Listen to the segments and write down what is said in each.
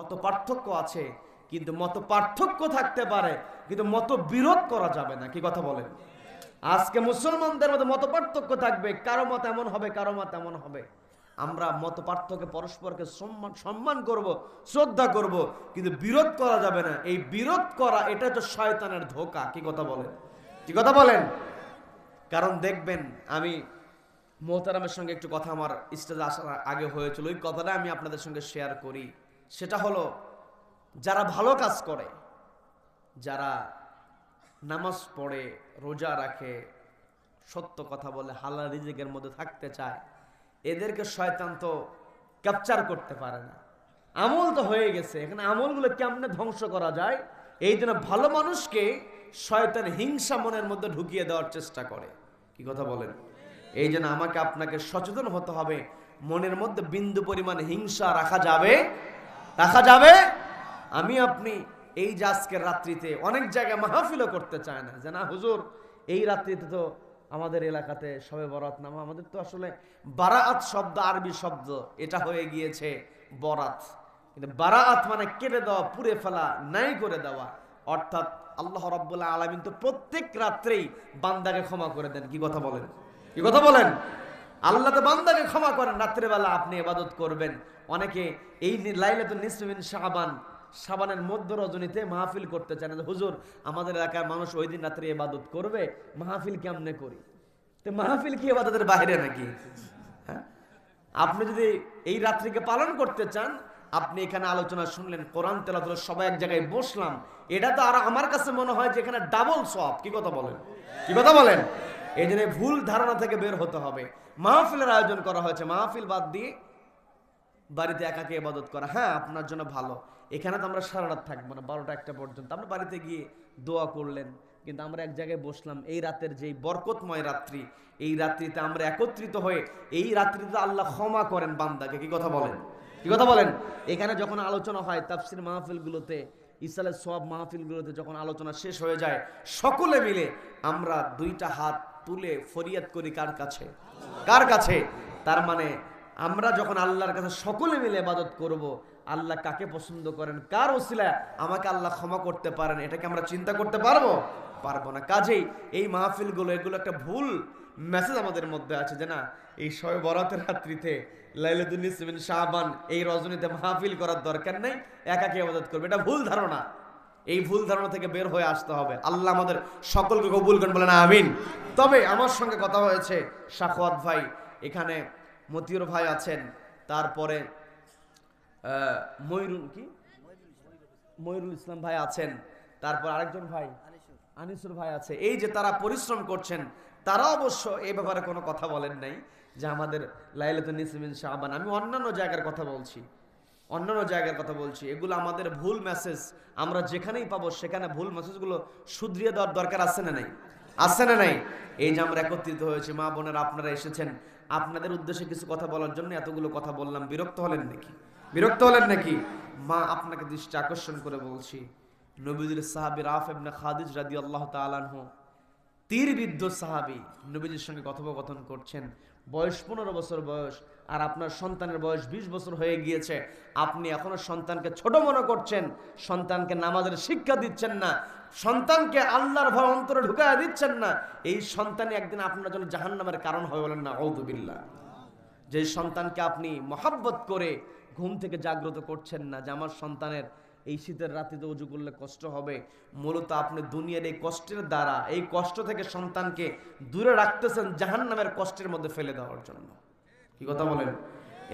মত পার্থক্য আছে, কিন্তু মত পার্থক্য থাকতে পারে, কিন্তু মত বিরোধ করা যাবে না। কি কথা বলেন? আজকে মুসলমানদের মধ্যে মত পার্থক্য থাকবে, কারও মত এমন হবে, কারও মত এমন হবে। আমরা মত পার্থক্যে পরস্পরকে সম্মান সম্মান করব, শ্রদ্ধা করব, কিন্তু বিরোধ করা যাবে না। এই বিরোধ করা, এটা তো শয়তানের ধোকা। কি কথা বলেন? কি কথা বলেন? কারণ দেখবেন, আমি মোহতারামের সঙ্গে একটু কথা আমার স্টেজে আসার আগে হয়েছিল। ওই কথাটা আমি আপনাদের সঙ্গে শেয়ার করি। সেটা হলো, যারা ভালো কাজ করে, যারা নামাজ পড়ে, রোজা রাখে, সত্য কথা বলে, হালাল রিজিকের মধ্যে থাকতে চায়, এদেরকে শয়তান তো ক্যাপচার করতে পারে না। আমল তো হয়ে গেছে, এখানে আমলগুলো কেমনে ধ্বংস করা যায়? এই জন্য ভালো মানুষকে শয়তান হিংসা মনের মধ্যে ঢুকিয়ে দেওয়ার চেষ্টা করে। কি কথা বলেন? এই জন্য আমাকে আপনাকে সচেতন হতে হবে, মনের মধ্যে বিন্দু পরিমাণ হিংসা রাখা যাবে রাখা যাবে? আমি আপনি এই যে আজকের রাত্রিতে অনেক জায়গায় মাহফিলও করতে চায় না। যে না হুজুর, এই রাত্রিতে তো আমাদের এলাকাতে সবে বরাত নামা আমাদের তো আসলে বারাত শব্দ, আরবি শব্দ, এটা হয়ে গিয়েছে বরাত। কিন্তু বারাত মানে কেটে দেওয়া, পুড়ে ফেলা, নাই করে দেওয়া। অর্থাৎ আল্লাহ রাব্বুল আলামিন তো প্রত্যেক রাত্রেই বান্দাকে ক্ষমা করে দেন। কি কথা বলেন? কি কথা বলেন? আল্লাহ তো বান্দাকে ক্ষমা করেন। রাত্রেবেলা আপনি এবাদত করবেন। অনেকে এই লাইলাতুল নিসমিন শাবান সাবানের মধ্য রজনীতে মাহফিল করতে চান হুজুর, আমাদের এলাকার মানুষ ওই দিন রাত্রে ইবাদত করবে, মাহফিল কেমনে করি? তো মাহফিল কি ইবাদতের বাইরে নাকি? হ্যাঁ? আপনি যদি এই রাত্রিকে পালন করতে চান, আপনি এখানে আলোচনা শুনলেন, কোরআন তেলাত সবাই এক জায়গায় বসলাম। এটা তো আর আমার কাছে মনে হয় যে, এখানে ডাবল সব কি কথা বলেন? কি কথা বলেন? এই ভুল ধারণা থেকে বের হতে হবে। মাহফিলের আয়োজন করা হয়েছে। মাহফিল বাদ দিয়ে বাড়িতে একাকে ইবাদত করা। হ্যাঁ আপনার জন্য ভালো। এখানে তো আমরা সারা রাত থাকব না, বারোটা একটা পর্যন্ত। আমরা বাড়িতে গিয়ে দোয়া করলেন, কিন্তু আমরা এক জায়গায় বসলাম। এই রাতের যেই বরকতময় রাত্রি, এই রাত্রিতে আমরা একত্রিত হয়ে, এই রাত্রিতে আল্লাহ ক্ষমা করেন বান্দাকে। কি কথা বলেন? কি কথা বলেন? এখানে যখন আলোচনা হয় তাফসির মাহফিলগুলোতে, ইসালের সব মাহফিলগুলোতে যখন আলোচনা শেষ হয়ে যায়, সকলে মিলে আমরা দুইটা হাত তুলে ফরিয়াদ করি কার কাছে? কার কাছে? তার মানে আমরা যখন আল্লাহর কাছে সকলে মিলে ইবাদত করব, আল্লাহ কাকে পছন্দ করেন? কার ওসিলা আমাকে আল্লাহ ক্ষমা করতে পারেন, এটাকে আমরা চিন্তা করতে পারব? পারব না। কাজেই এই মাহফিলগুলো, এগুলো একটা ভুল মেসেজ আমাদের মধ্যে আছে যে না, এই শয় বরাতের রাত্রিতে নিসমিন শাহবান এই রজনীতে মাহফিল করার দরকার নেই, একাকে ইবাদত করবে। এটা ভুল ধারণা। এই ভুল ধারণা থেকে বের হয়ে আসতে হবে। আল্লাহ আমাদের সকলকে কবুল করেন, বলেন আমিন। তবে আমার সঙ্গে কথা হয়েছে সাখওয়াত ভাই, এখানে মতিউর ভাই আছেন। তারপরে ময়ূরুল কি? ময়ূরুল ইসলাম ভাই আছেন। তারপর আরেকজন ভাই, আনিসুর ভাই আছে। এই যে তারা পরিশ্রম করছেন, তারা অবশ্য এই ব্যাপারে কোনো কথা বলেন নাই যে আমাদের লাইলাতুন নিসমিন শাহবান আমি অন্যান্য জায়গার কথা বলছি। অন্যান্য জায়গার কথা বলছি, এগুলো আমাদের ভুল মেসেজ আমরা যেখানেই পাবো সেখানে ভুল মেসেজগুলো শুধরিয়ে দেওয়ার দরকার আছে না নাই? আছে না নাই? এই যে আমরা একত্রিত হয়েছি, মা বোনেরা আপনারা এসেছেন, আপনাদের উদ্দেশ্যে কিছু কথা বলার জন্য এতগুলো কথা বললাম, বিরক্ত হলেন নাকি? বিরক্ত হলেন নাকি? মা, আপনাকে দৃষ্টি আকর্ষণ করে বলছি নবীদের সাহাবি রাফ এবনে খাদিজ রাদি আল্লাহ তালানহ তীরবিদ্ধ সাহাবি নবীজির সঙ্গে কথোপকথন করছেন, বয়স পনেরো বছর বয়স আর আপনার সন্তানের বয়স বিশ বছর হয়ে গিয়েছে। আপনি এখনও সন্তানকে ছোট মনে করছেন, সন্তানকে নামাজের শিক্ষা দিচ্ছেন না, সন্তানকে আল্লাহর ভয় অন্তরে ঢুকায় দিচ্ছেন না। এই সন্তানই একদিন আপনার জন্য জাহান্নামের কারণ হয়ে বলেন না ঔদুবিল্লা যে সন্তানকে আপনি মহাব্বত করে ঘুম থেকে জাগ্রত করছেন না, যে আমার সন্তানের এই শীতের রাত্রিতে উজু করলে কষ্ট হবে, মূলত আপনি দুনিয়ার এই কষ্টের দ্বারা, এই কষ্ট থেকে সন্তানকে দূরে রাখতেছেন জাহান নামের কষ্টের মধ্যে ফেলে দেওয়ার জন্য। কি কথা বলেন?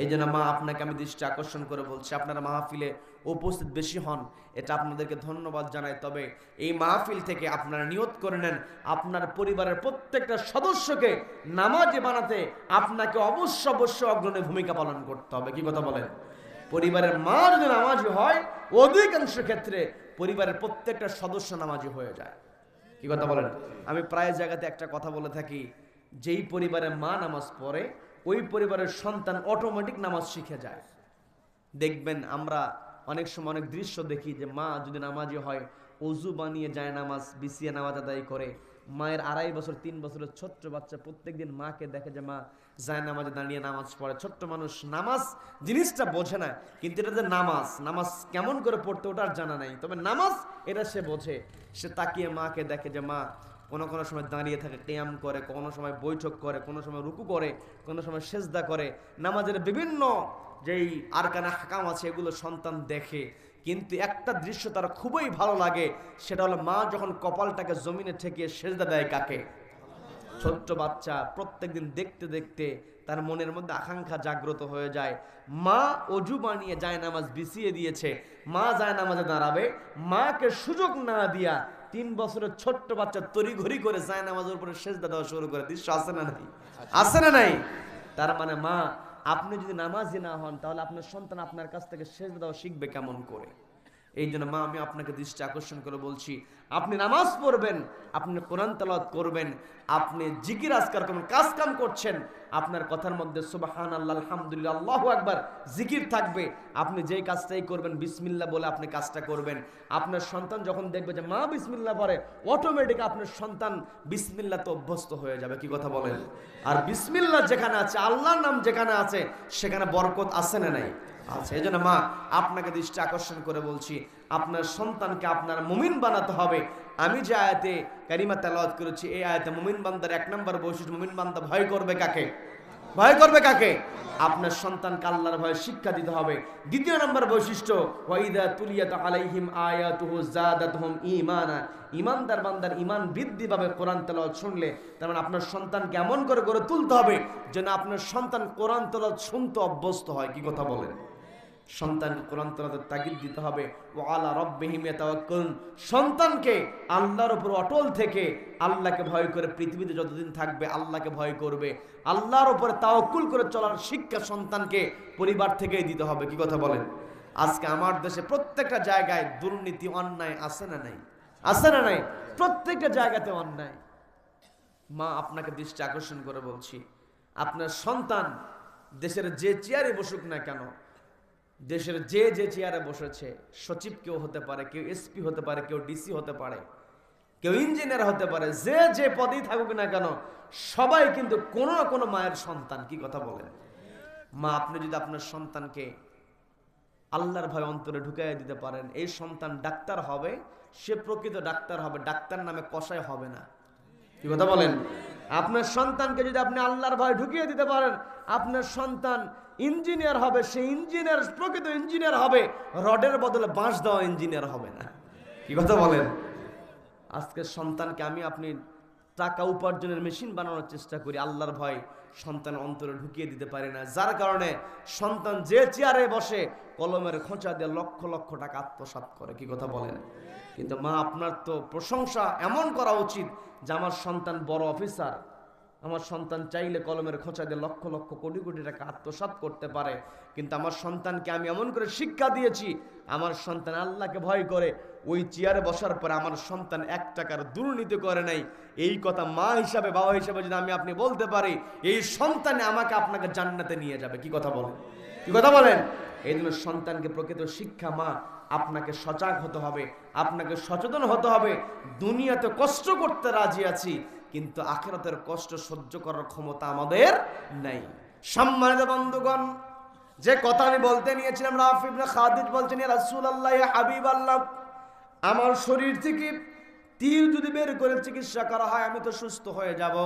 এই জন্য মা আপনাকে আমি দৃষ্টি আকর্ষণ করে বলছি, আপনারা মাহফিলে উপস্থিত বেশি হন, এটা আপনাদেরকে ধন্যবাদ জানাই। তবে এই মাহফিল থেকে আপনারা নিয়ত করে নেন, আপনার পরিবারের প্রত্যেকটা সদস্যকে নামাজি বানাতে আপনাকে অবশ্য অবশ্য অগ্রণী ভূমিকা পালন করতে হবে, কি কথা বলেন? পরিবারের মা যদি নামাজি হয়, অধিকাংশ ক্ষেত্রে পরিবারের প্রত্যেকটা সদস্য নামাজি হয়ে যায়। কি কথা বলেন? আমি প্রায় জায়গাতে একটা কথা বলে থাকি, যেই পরিবারের মা নামাজ পড়ে ওই পরিবারের সন্তান অটোমেটিক নামাজ শিখে যায়। দেখবেন আমরা অনেক সময় অনেক দৃশ্য দেখি যে মা যদি নামাজি হয় অজু বানিয়ে যায় নামাজ, বিছিয়ে নামাজ আদায় করে। মায়ের আড়াই বছর, তিন বছরের ছোট্ট বাচ্চা প্রত্যেকদিন মাকে দেখে যে মা যায় নামাজে দাঁড়িয়ে নামাজ পড়ে। ছোট্ট মানুষ নামাজ জিনিসটা বোঝে না, কিন্তু এটা যে নামাজ নামাজ কেমন করে পড়তে ওটার জানা নাই। তবে নামাজ এটা সে বোঝে। সে তাকিয়ে মাকে দেখে যে মা কোনো কোনো সময় দাঁড়িয়ে থাকে ক্যাম করে, কোনো সময় বৈঠক করে, কোনো সময় রুকু করে, কোনো সময় সেজদা করে। নামাজের বিভিন্ন যেই আরকানা হাকাম আছে, এগুলো সন্তান দেখে। কিন্তু একটা দৃশ্য তার খুবই ভালো লাগে, সেটা হলো মা যখন কপালটাকে জমিনে ঠেকিয়ে সেজদা দেয় কাকে? ছোট্ট বাচ্চা, প্রত্যেকদিন দেখতে দেখতে তার মনের মধ্যে আকাঙ্ক্ষা জাগ্রত হয়ে যায়। মা অজু বানিয়ে যায় নামাজ বিছিয়ে দিয়েছে। মা যায় নামাজে দাঁড়াবে, মাকে সুযোগ না দিয়া তিন বছরের ছোট্ট বাচ্চা তরি ঘড়ি করে যায় নামাজের উপরে শেষ দেওয়া শুরু করে। দৃশ্য আছে না নাই? আছে না নাই? তার মানে মা, আপনি যদি নামাজি না হন, তাহলে আপনার সন্তান আপনার কাছ থেকে শেষ দেওয়া শিখবে কেমন করে? এই জন্য মা, আমি আপনাকে দৃষ্টি আকর্ষণ করে বলছি, আপনি নামাজ পড়বেন, আপনি কোরআন তালাওয়াত করবেন, আপনি জিকির আজকার করবেন কাজ কাম করছেন, আপনার কথার মধ্যে সুবাহান আল্লাহ আলহামদুলিল্লাহ, আল্লাহ একবার জিকির থাকবে, আপনি যেই কাজটাই করবেন বিসমিল্লা বলে আপনি কাজটা করবেন। আপনার সন্তান যখন দেখবে যে মা বিসমিল্লা পরে অটোমেটিক আপনার সন্তান বিসমিল্লা তো অভ্যস্ত হয়ে যাবে, কি কথা বলেন? আর বিসমিল্লা যেখানে আছে, আল্লাহর নাম যেখানে আছে, সেখানে বরকত আছে না নাই? আচ্ছা এই মা, আপনাকে দৃষ্টি আকর্ষণ করে বলছি, আপনার সন্তানকে আপনার মুমিন বানাতে হবে। আমি যে আয়াতে কারিমা তেলাওয়াত করেছি, এই আয়াতে মুমিন বান্দার এক নম্বর বৈশিষ্ট্য, মুমিন বান্দা ভয় করবে কাকে? ভয় করবে কাকে? আপনার সন্তানকে আল্লাহর ভয়ে শিক্ষা দিতে হবে। দ্বিতীয় নম্বর বৈশিষ্ট্য ওয়াইদা ঈমানা। বান্দার ইমান বৃদ্ধি পাবে কোরআন তেলাওয়াত শুনলে। তার মানে আপনার সন্তানকে এমন করে গড়ে তুলতে হবে যেন আপনার সন্তান কোরআন তেলাওয়াত শুনতে অভ্যস্ত হয়। কি কথা বলেন? সন্তানকে কোরআন তেলাওয়াতের তাগিদ দিতে হবে। ও আলা রব্বিহিম ইয়াতাওয়াক্কালুন। সন্তানকে আল্লাহর উপর অটল থেকে আল্লাহকে ভয় করে পৃথিবীতে যতদিন থাকবে আল্লাহকে ভয় করবে। আল্লাহর উপরে তাওয়াক্কুল করে চলার শিক্ষা সন্তানকে পরিবার থেকেই দিতে হবে। কি কথা বলেন? আজকে আমার দেশে প্রত্যেকটা জায়গায় দুর্নীতি, অন্যায় আছে না নাই? আছে না নাই? প্রত্যেকটা জায়গাতে অন্যায়। মা, আপনাকে দৃষ্টি আকর্ষণ করে বলছি। আপনার সন্তান দেশের যে চেয়ারে বসুক না কেন দেশের যে যে চেয়ারে বসেছে, সচিব কেউ হতে পারে, কেউ এসপি হতে পারে, কেউ ডিসি হতে পারে, কেউ ইঞ্জিনিয়ার হতে পারে, যে যে পদেই থাকুক না কেন, সবাই কিন্তু কোনো না কোনো মায়ের সন্তান, কি কথা বলেন? মা, আপনি যদি আপনার সন্তানকে আল্লাহর ভয় অন্তরে ঢুকাই দিতে পারেন, এই সন্তান ডাক্তার হবে, সে প্রকৃত ডাক্তার হবে, ডাক্তার নামে কষায় হবে না। কি কথা বলেন? আপনার সন্তানকে যদি আপনি আল্লাহর ভয় ঢুকিয়ে দিতে পারেন আপনার সন্তান ইঞ্জিনিয়ার হবে সে ইঞ্জিনিয়ার প্রকৃত ইঞ্জিনিয়ার হবে রডের বদলে বাঁশ দেওয়া ইঞ্জিনিয়ার হবে না। কি কথা বলেন? আজকের সন্তানকে আমি আপনি টাকা উপার্জনের মেশিন বানানোর চেষ্টা করি, আল্লাহর ভয় সন্তান অন্তরে ঢুকিয়ে দিতে পারি না। যার কারণে সন্তান যে চেয়ারে বসে কলমের খোঁচা দিয়ে লক্ষ লক্ষ টাকা আত্মসাৎ করে, কি কথা বলেন? কিন্তু মা, আপনার তো প্রশংসা এমন করা উচিত যে আমার সন্তান বড় অফিসার, আমার সন্তান চাইলে কলমের খোঁচা দিয়ে লক্ষ লক্ষ কোটি কোটি টাকা আত্মসাৎ করতে পারে, কিন্তু আমার সন্তানকে আমি এমন করে শিক্ষা দিয়েছি, আমার সন্তান আল্লাহকে ভয় করে ওই চেয়ারে বসার পরে আমার সন্তান এক টাকার দুর্নীতি করে নাই। এই কথা মা হিসাবে, বাবা হিসাবে যদি আমি আপনি বলতে পারি, এই সন্তানে আমাকে আপনাকে জান্নাতে নিয়ে যাবে। কি কথা বলেন? কি কথা বলেন? এই জন্য সন্তানকে প্রকৃত শিক্ষা মা, আপনাকে সজাগ হতে হবে, আপনাকে সচেতন হতে হবে। দুনিয়াতে কষ্ট করতে রাজি আছি, কিন্তু আখেরাতের কষ্ট সহ্য করার ক্ষমতা আমাদের নাই। সম্মানিত বন্ধুগণ, যে কথা আমি বলতে নিয়েছিলাম রাফিবনে খাদিজ বলছেন রাসুল আল্লাহ হাবিব আল্লাহ আমার শরীর থেকে তীর যদি বের করে চিকিৎসা করা হয়, আমি তো সুস্থ হয়ে যাব।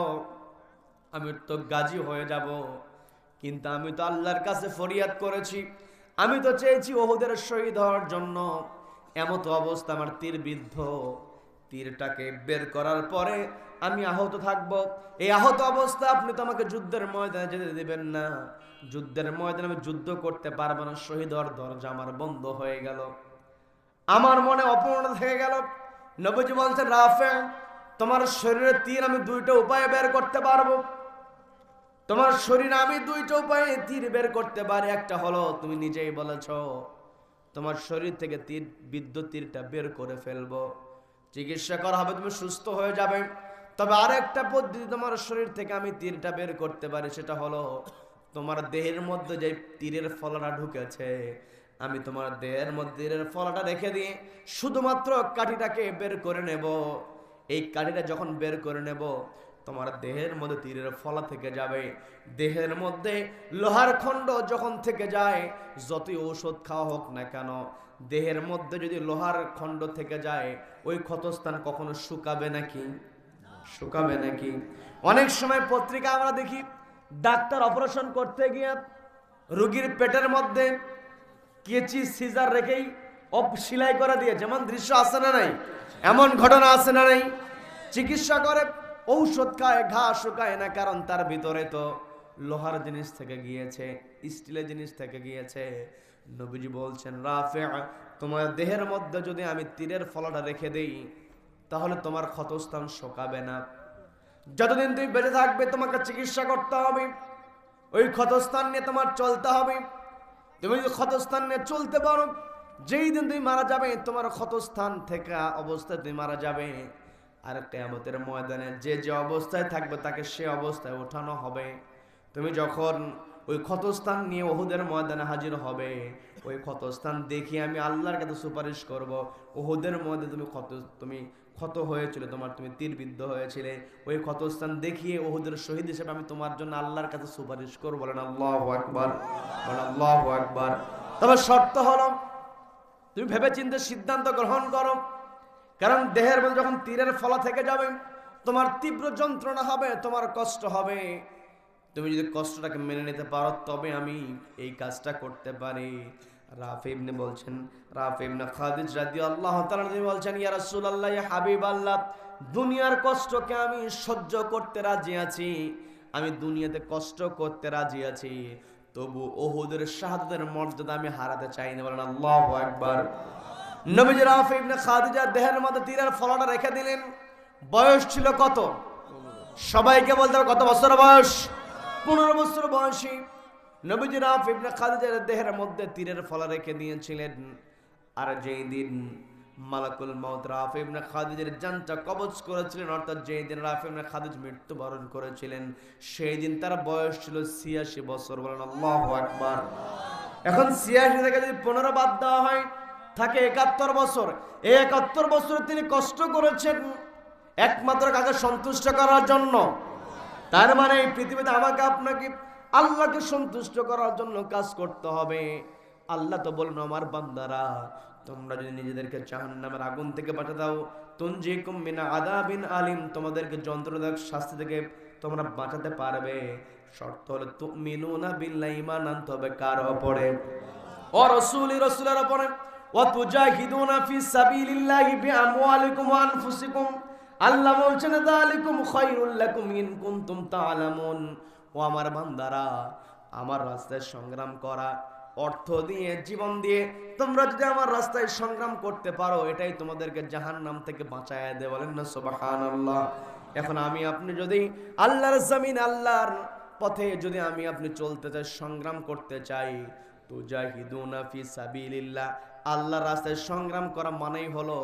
আমি তো গাজী হয়ে যাব। কিন্তু আমি তো আল্লাহর কাছে ফরিয়াদ করেছি। আমি তো চেয়েছি ওহুদের শহীদ হওয়ার জন্য। এমত অবস্থা আমার তীর বিদ্ধ। তীরটাকে বের করার পরে আমি আহত থাকব। এই আহত অবস্থা, আপনি তো আমাকে যুদ্ধের ময়দানে যেতে দেবেন না। যুদ্ধের ময়দানে আমি যুদ্ধ করতে পারব না। শহীদ হওয়ার দরজা আমার বন্ধ হয়ে গেল। আমার মনে অপূর্ণ থেকে গেল। নবীজি বলছেন রাফে তোমার শরীরে তীর আমি দুইটা উপায়ে বের করতে পারব। তোমার শরীরে আমি দুইটা উপায়ে তীর বের করতে পারি। একটা হলো, তুমি নিজেই বলেছ, তোমার শরীর থেকে তীর, বিদ্যুৎ তীরটা বের করে ফেলব। চিকিৎসা করা হবে, তুমি সুস্থ হয়ে যাবে। তবে আরেকটা পদ্ধতি, তোমার শরীর থেকে আমি তীরটা বের করতে পারি, সেটা হলো, তোমার দেহের মধ্যে যে তীরের ফলাটা ঢুকেছে আমি তোমার দেহের মধ্যে ফলাটা রেখে দিয়ে শুধুমাত্র কাঠিটাকে বের করে নেব। এই কাঠিটা যখন বের করে নেব, তোমার দেহের মধ্যে তীরের ফলা থেকে যাবে। দেহের মধ্যে লোহার খণ্ড যখন থেকে যায়, যতই ঔষধ খাওয়া হোক না কেন, দেহের মধ্যে যদি লোহার খণ্ড থেকে যায়, ওই ক্ষতস্থান কখনো শুকাবে নাকি? শুকাবে নাকি? অনেক সময় পত্রিকা আমরা দেখি, ডাক্তার অপারেশন করতে গিয়ে রুগীর পেটের মধ্যে কেচি সিজার রেখেই সেলাই করে দিয়ে যেমন দৃশ্য আছে না নাই? এমন ঘটনা আছে না নাই? চিকিৎসা করে, ঔষধ খায়, ঘা শুকায় না, কারণ তার ভিতরে তো লোহার জিনিস থেকে গিয়েছে, স্টিলের জিনিস থেকে গিয়েছে। নবীজি বলছেন রাফে তোমার দেহের মধ্যে যদি আমি তীরের ফলাটা রেখে দেই, তাহলে তোমার ক্ষতস্থান শোকাবে না। যতদিন তুমি বেঁচে থাকবে, তোমাকে চিকিৎসা করতে হবে। ওই ক্ষতস্থান নিয়ে তোমার চলতে হবে। তুমি যদি ক্ষতস্থান নিয়ে চলতে পারো, যেই দিন তুমি মারা যাবে, তোমার ক্ষতস্থান থেকে অবস্থায় তুমি মারা যাবে। আর কেয়ামতের ময়দানে যে যে অবস্থায় থাকবে, তাকে সে অবস্থায় ওঠানো হবে। তুমি যখন ওই ক্ষতস্থান নিয়ে ওহুদের ময়দানে হাজির হবে। ওই ক্ষতস্থান দেখিয়ে আমি আল্লাহর কাছে সুপারিশ করব। ওহুদের ময়দানে তুমি ক্ষত তুমি ক্ষত হয়েছিল, তোমার তুমি তীরবিদ্ধ হয়েছিলে। ওই ক্ষতস্থান দেখিয়ে ওহুদের শহীদ হিসেবে আমি তোমার জন্য আল্লাহর কাছে সুপারিশ করব। বলেন আল্লাহ আকবার, বলেন আল্লাহ আকবার। তবে শর্ত হলো, তুমি ভেবে চিন্তে সিদ্ধান্ত গ্রহণ করো। কারণ দেহের মধ্যে যখন তীরের ফলা থেকে যাবে, তোমার তীব্র যন্ত্রণা হবে, তোমার কষ্ট হবে। তুমি যদি কষ্টটাকে মেনে নিতে পারো, তবে আমি এই কাজটা করতে পারি। রাফি ইবনে বলছেন, রাফি খাদিজ রাদিয়াল্লাহু তাআলা তিনি বলছেন, ইয়া রাসূলুল্লাহ, ইয়া হাবিবাল্লাহ, দুনিয়ার কষ্টকে আমি সহ্য করতে রাজি আছি। আমি দুনিয়াতে কষ্ট করতে রাজি আছি। তবু ওহুদের শাহাদাতের মর্যাদা আমি হারাতে চাই না। বলেন আল্লাহু আকবার। নবীজি দেহের মধ্যে তীরের ফলাটা রেখে দিলেন। বয়স ছিল কত? সবাইকে বলতে কত বছর বয়স? পনেরো বছর বয়সী নবীজি রাফ ইবনে খাদিজার দেহের মধ্যে তীরের ফলা রেখে দিয়েছিলেন। আর যেই দিন মালাকুল মউত রাফ ইবনে খাদিজের জানটা কবজ করেছিলেন, অর্থাৎ যেই দিন রাফ খাদিজ মৃত্যুবরণ করেছিলেন, সেই দিন তার বয়স ছিল ছিয়াশি বছর। বলেন আল্লাহু আকবার। এখন ছিয়াশি থেকে যদি পনেরো বাদ দেওয়া হয়, থাকে একাত্তর বছর। এই একাত্তর বছরে তিনি কষ্ট করেছেন একমাত্র কাকে সন্তুষ্ট করার জন্য। তার মানে এই পৃথিবীতে আমাকে আপনাকে আল্লাহকে সন্তুষ্ট করার জন্য কাজ করতে হবে। আল্লাহ তো বলুন আমার বান্দারা, তোমরা যদি নিজেদেরকে চান জাহান্নামের আগুন থেকে বাঁচা দাও, তুনজিকুম মিনা আদাবিন আলিম, তোমাদেরকে যন্ত্রদায়ক শাস্তি থেকে তোমরা বাঁচাতে পারবে। শর্ত হলো, তুমিনুনা বিল্লাহ ঈমান আনতে হবে কার ওপরে। ও রসুলি, রসুলের ওপরে। ও তুজাহিদুনা ফি সাবিলিল্লাহি বিআমওয়ালিকুম ওয়া আনফুসিকুম। আল্লাহ বলছেন, দালিকুম খায়রুল লাকুম ইন কুনতুম তাআলামুন। ও আমার বান্দারা, আমার রাস্তায় সংগ্রাম করা, অর্থ দিয়ে, জীবন দিয়ে, তোমরা যদি আমার রাস্তায় সংগ্রাম করতে পারো, এটাই তোমাদেরকে জাহান্নাম থেকে বাঁচায় দে বলেন না, সুবহানাল্লাহ। এখন আমি, আপনি যদি আল্লাহর জমিন, আল্লাহর পথে যদি আমি, আপনি চলতে চাই, সংগ্রাম করতে চাই, তুজাহিদুনা ফি সাবিলিল্লাহ। আল্লাহর রাস্তায় সংগ্রাম করা মানেই হলো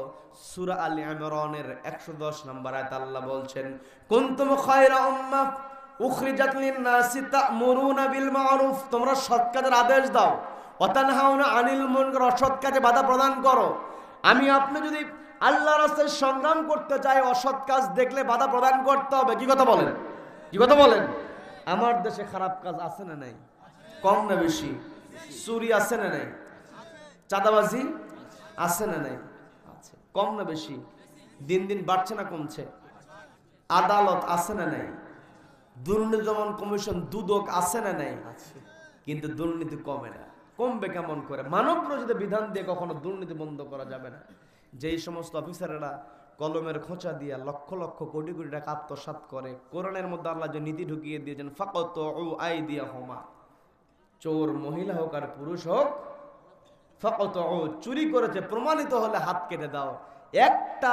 সূরা আল ইমরানের 110 নম্বর আয়াত আল্লাহ বলছেন, কুনতুম খায়রা উম্মাহ উখরিজাত লিন-নাসি তা'মুরুনা বিল মা'রুফ। তোমরা সৎ কাজের আদেশ দাও। ওয়া তানহাউনা আনিল মুনকার অসৎ কাজে বাধা প্রদান করো। আমি আপনি যদি আল্লাহর রাস্তায় সংগ্রাম করতে চাই, অসৎ কাজ দেখলে বাধা প্রদান করতে হবে। কি কথা বলেন? কি কথা বলেন? আমার দেশে খারাপ কাজ আছে না নাই? কম না বেশি? চুরি আছে না নাই? চাঁদাবাজি আছে না নাই? আছে। কম না বেশি? দিন দিন বাড়ছে না কমছে? আদালত আছে না নাই? দুর্নীতি দমন কমিশন দুদক আছে না নাই? কিন্তু দুর্নীতি কমে না। কমবে কেমন করে? মানব রচিত বিধান দিয়ে কখনো দুর্নীতি বন্ধ করা যাবে না। যেই সমস্ত অফিসারেরা কলমের খোঁচা দিয়া লক্ষ লক্ষ কোটি কোটি টাকা আত্মসাৎ করে কোরআনের মধ্যে আল্লাহ যে নীতি ঢুকিয়ে দিয়েছেন ফাকত ও আই দিয়া হোমা চোর মহিলা হোক আর পুরুষ হোক চুরি করেছে, প্রমাণিত হলে হাত কেটে দাও। একটা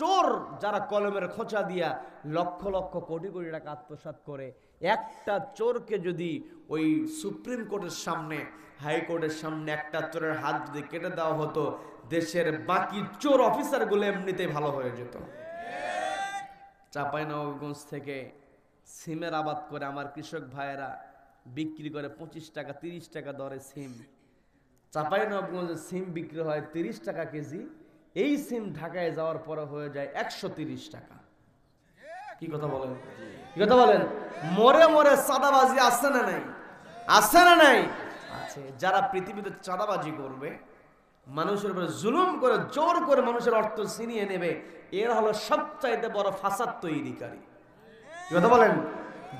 চোর যারা কলমের খোঁচা দিয়া লক্ষ লক্ষ কোটি কোটি টাকা আত্মসাৎ করে, একটা চোরকে যদি ওই সুপ্রিম কোর্টের সামনে হাইকোর্টের সামনে একটা চোরের হাত যদি কেটে দেওয়া হতো, দেশের বাকি চোর অফিসারগুলো এমনিতেই ভালো হয়ে যেত। চাঁপাইনবাবগঞ্জ থেকে সিমের আবাদ করে আমার কৃষক ভাইয়েরা বিক্রি করে পঁচিশ টাকা, তিরিশ টাকা দরে সিম। চাঁপাইনবাবগঞ্জে সিম বিক্রি হয় তিরিশ টাকা কেজি। এই সিম ঢাকায় যাওয়ার পরে হয়ে যায় একশো তিরিশ টাকা। কি কথা বলেন? কি কথা বলেন? মরে মরে চাঁদাবাজি আছে না নাই? আছে না নাই? আছে। যারা পৃথিবীতে চাঁদাবাজি করবে, মানুষের উপরে জুলুম করে, জোর করে মানুষের অর্থ ছিনিয়ে নেবে, এরা হলো সবচাইতে বড় ফাসাদ তৈরিকারী। কথা বলেন?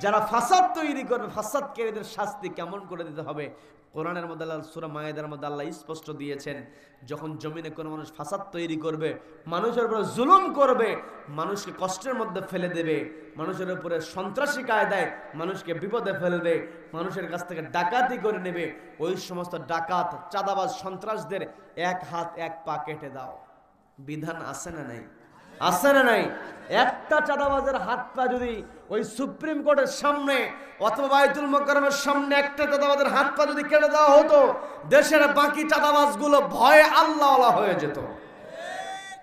যারা ফাসাদ তৈরি করবে ফাসাদকারীদের শাস্তি কেমন করে দিতে হবে? কোরআনের মধ্যে আল্লাহ, সূরা মায়েদের মধ্যে আল্লাহ স্পষ্ট দিয়েছেন, যখন জমিনে কোনো মানুষ ফাসাদ তৈরি করবে, মানুষের উপরে জুলুম করবে, মানুষকে কষ্টের মধ্যে ফেলে দেবে, মানুষের উপরে সন্ত্রাসী কায়দায় মানুষকে বিপদে ফেলবে, মানুষের কাছ থেকে ডাকাতি করে নেবে, ওই সমস্ত ডাকাত, চাঁদাবাজ, সন্ত্রাসদের এক হাত, এক পা কেটে দাও। বিধান আছে না নাই? আছে না নাই? একটা চাঁদাবাজের হাত পা যদি ওই সুপ্রিম কোর্টের সামনে অথবা বাইতুল মোকারমের সামনে একটা চাঁদাবাজের হাত পা যদি কেটে দেওয়া হতো, দেশের বাকি চাঁদাবাজগুলো ভয়ে আল্লাহ হয়ে যেত।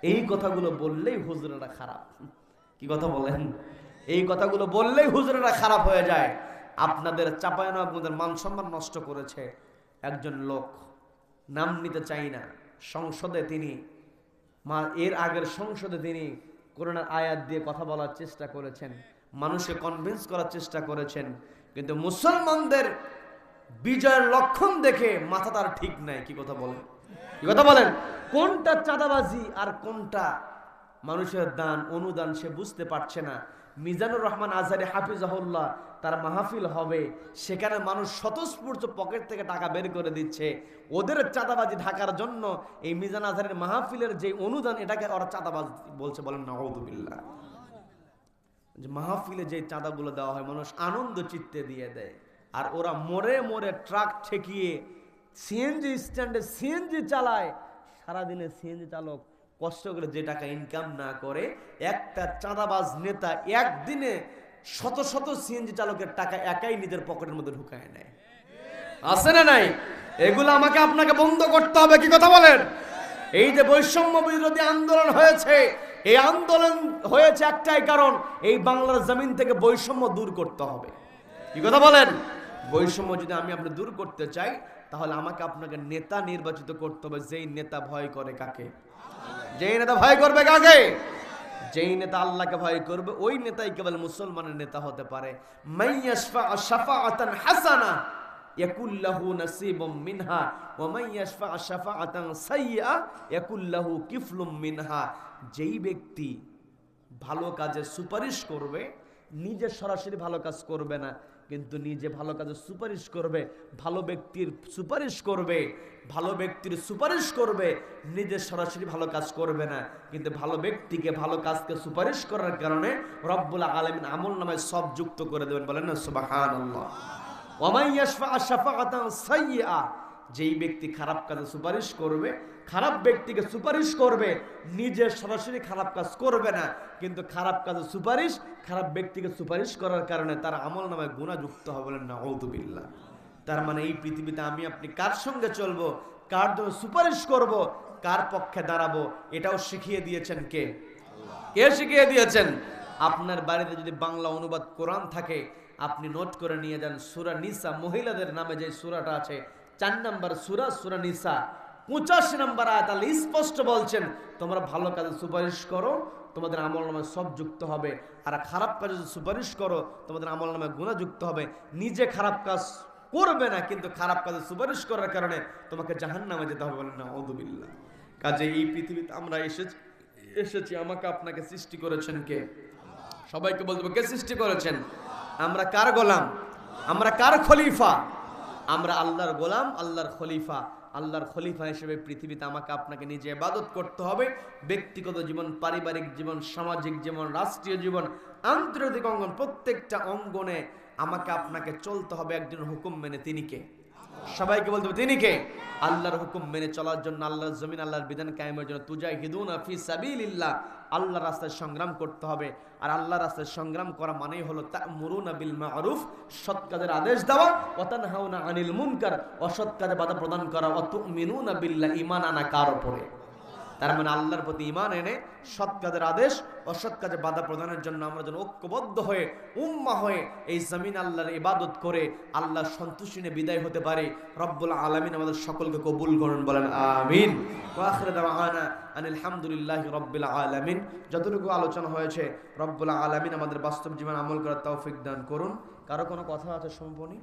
এই কথাগুলো বললেই হুজুরেরা খারাপ। কি কথা বলেন? এই কথাগুলো বললেই হুজুরেরা খারাপ হয়ে যায়। আপনাদের চাপায়ন আপনাদের মান সম্মান নষ্ট করেছে একজন লোক। নাম নিতে চাই না। সংসদে তিনি, মা, এর আগের সংসদে তিনি করোনার আয়াত দিয়ে কথা বলার চেষ্টা করেছেন, মানুষকে কনভিন্স করার চেষ্টা করেছেন, কিন্তু মুসলমানদের বিজয়ের লক্ষণ দেখে মাথা তার ঠিক নাই। কি কথা বলেন? কি কথা বলেন? কোনটা চাঁদাবাজি আর কোনটা মানুষের দান, অনুদান সে বুঝতে পারছে না। মিজানুর রহমান আজহারি হাফিজাহুল্লাহ তার মাহফিল হবে। সেখানে মানুষ স্বতঃস্ফূর্ত পকেট থেকে টাকা বের করে দিচ্ছে। ওদের চাঁদাবাজি ঢাকার জন্য এই মিজান আজহারের মাহফিলের যে অনুদান, এটাকে ওরা চাঁদাবাজ বলছে বলেন নাউদুবিল্লাহ যে মাহফিলে যে চাঁদাগুলো দেওয়া হয়, মানুষ আনন্দ চিত্তে দিয়ে দেয়। আর ওরা মোড়ে মোড়ে ট্রাক ঠেকিয়ে সিএনজি স্ট্যান্ডে সিএনজি চালায়। সারাদিনে সিএনজি চালক কষ্ট করে যে টাকা ইনকাম না করে, একটা চাঁদাবাজ নেতা একদিনে শত শত সিএনজি চালকের টাকা একাই নিজের পকেটের মধ্যে ঢুকায় নেয়। আছে না নাই? এগুলো আমাকে আপনাকে বন্ধ করতে হবে, কি কথা বলেন? এই যে বৈষম্য বিরোধী আন্দোলন হয়েছে, এই আন্দোলন হয়েছে একটাই কারণ, এই বাংলার জমিন থেকে বৈষম্য দূর করতে হবে। কি কথা বলেন? বৈষম্য যদি আমি আপনি দূর করতে চাই, তাহলে আমাকে আপনাকে নেতা নির্বাচিত করতে হবে, যেই নেতা ভয় করে কাকে? যেই নেতা ভয় করবে কাকে? যেই নেতা আল্লাহকে ভয় করবে, ওই নেতাই কেবল মুসলমানের নেতা হতে পারে। মান মিনহা যেই ব্যক্তি ভালো কাজে সুপারিশ করবে, নিজে সরাসরি ভালো কাজ করবে না কিন্তু নিজে ভালো কাজে সুপারিশ করবে, ভালো ব্যক্তির সুপারিশ করবে, ভালো ব্যক্তির সুপারিশ করবে, নিজে সরাসরি ভালো কাজ করবে না। কিন্তু ভালো ব্যক্তিকে ভালো কাজকে সুপারিশ করার কারণে রব্বুল আলমিন আমল নামায় সব যুক্ত করে দেবেন। বলেন না সুবাহান যেই ব্যক্তি খারাপ কাজে সুপারিশ করবে খারাপ ব্যক্তিকে সুপারিশ করবে নিজে সরাসরি খারাপ কাজ করবে না। কিন্তু খারাপ কাজে সুপারিশ খারাপ ব্যক্তিকে সুপারিশ করার কারণে তার আমল নামায় গুণা যুক্ত হবে না ঔদুবিল্লা তার মানে এই পৃথিবীতে আমি আপনি কার সঙ্গে চলবো? কার জন্য সুপারিশ করব? কার পক্ষে দাঁড়াবো? এটাও শিখিয়ে দিয়েছেন কে? কে শিখিয়ে দিয়েছেন? আপনার বাড়িতে যদি বাংলা অনুবাদ কোরআন থাকে আপনি নোট করে নিয়ে যান। সুরা নিসা মহিলাদের নামে যে সুরাটা আছে চার নাম্বার সুরা সুরা নিসা। পঁচাশি নাম্বার আয়াত আল্লাহ স্পষ্ট বলছেন, তোমরা ভালো কাজে সুপারিশ করো, তোমাদের আমল নামে সব যুক্ত হবে। আর খারাপ কাজে সুপারিশ করো, তোমাদের আমল নামে গুণা যুক্ত হবে। নিজে খারাপ কাজ করবে না, কিন্তু খারাপ কাজে সুপারিশ করার কারণে তোমাকে জাহান নামে যেতে হবে বলেন না অদুবিল্লা কাজে এই পৃথিবীতে আমরা এসেছি এসেছি, আমাকে আপনাকে সৃষ্টি করেছেন কে? সবাইকে বলতে কে সৃষ্টি করেছেন? আমরা কার গোলাম? আমরা কার খলিফা? আমরা আল্লাহর গোলাম, আল্লাহর খলিফা। আল্লাহর খলিফা হিসেবে পৃথিবীতে আমাকে আপনাকে নিজে ইবাদত করতে হবে। ব্যক্তিগত জীবন, পারিবারিক জীবন, সামাজিক জীবন, রাষ্ট্রীয় জীবন, আন্তর্জাতিক অঙ্গন, প্রত্যেকটা অঙ্গনে আমাকে আপনাকে চলতে হবে একজন হুকুম মেনে। তিনি কে? সবাইকে বলতে তিনি কে? আল্লাহর হুকুম মেনে চলার জন্য আল্লাহর জমিন, আল্লাহর বিধান কায়েমের জন্য তুজা হিদুন ফি সাবিলিল্লাহ। আল্লাহর রাস্তায় সংগ্রাম করতে হবে। আর আল্লাহর রাস্তায় সংগ্রাম করা মানেই হলো তা মুরুন বিল মা'রুফ, সৎ কাজের আদেশ দেওয়া অতান হাউনা আনিল মুনকার, অসৎ কাজে বাধা প্রদান করা অত মিনুন বিল্লাহ ইমান আনা কার উপরে? তার মানে আল্লাহর প্রতি ইমান এনে সৎ কাজের আদেশ অসৎ কাজে বাধা প্রদানের জন্য আমরা যেন ঐক্যবদ্ধ হয়ে, উম্মা হয়ে এই জমিন আল্লাহর ইবাদত করে আল্লাহর সন্তুষ্টি বিদায় হতে পারি। রব্বুল আলমিন আমাদের সকলকে কবুল করুন, বলেন আমিন। ওয়াখির দাওয়ানা আনিল হামদুলিল্লাহি রব্বিল আলামিন। যতটুকু আলোচনা হয়েছে, রব্বুল আলামিন আমাদের বাস্তব জীবন আমল করার তৌফিক দান করুন। কারও কোনো কথা আছে সম্পনি